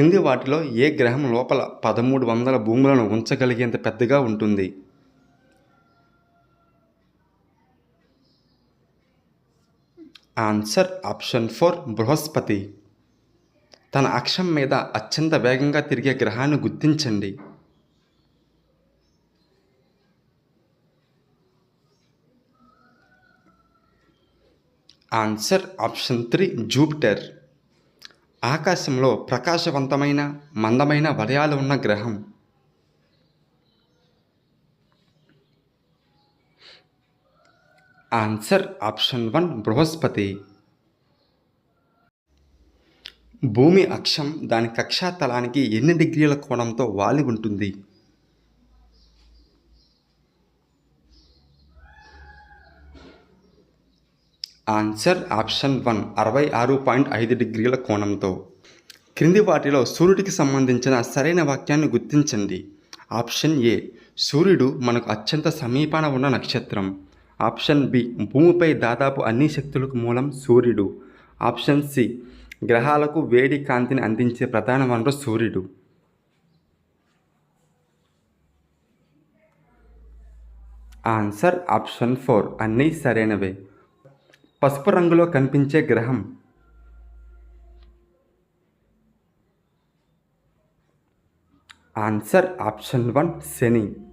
క్రింది వాటిలో ఏ గ్రహం లోపల పదమూడు వందల భూములను ఉంచగలిగేంత పెద్దగా ఉంటుంది? Answer option four Brihaspati. తన అక్షం మీద అత్యంత వేగంగా తిరిగే గ్రహాన్ని గుర్తించండి. Answer option three Jupiter. ఆకాశంలో ప్రకాశవంతమైన మందమైన వలయాలు ఉన్న గ్రహం. Answer option one Brihaspati. భూమి అక్షం దాని కక్షా తలానికి ఎన్ని డిగ్రీల కోణంతో వాలి ఉంటుంది? ఆన్సర్ ఆప్షన్ వన్ అరవై ఆరు పాయింట్ ఐదు డిగ్రీల కోణంతో. క్రింది వాటిలో సూర్యుడికి సంబంధించిన సరైన వాక్యాన్ని గుర్తించండి. ఆప్షన్ ఏ సూర్యుడు మనకు అత్యంత సమీపాన ఉన్న నక్షత్రం. ఆప్షన్ బి భూమిపై దాదాపు అన్ని శక్తులకు మూలం సూర్యుడు. ఆప్షన్ సి గ్రహాలకు వేడి కాంతిని అందించే ప్రధాన వనరు సూర్యుడు. ఆన్సర్ ఆప్షన్ ఫోర్ అన్నీ సరైనవే. పసుపు రంగులో కనిపించే గ్రహం. Answer option one Shani.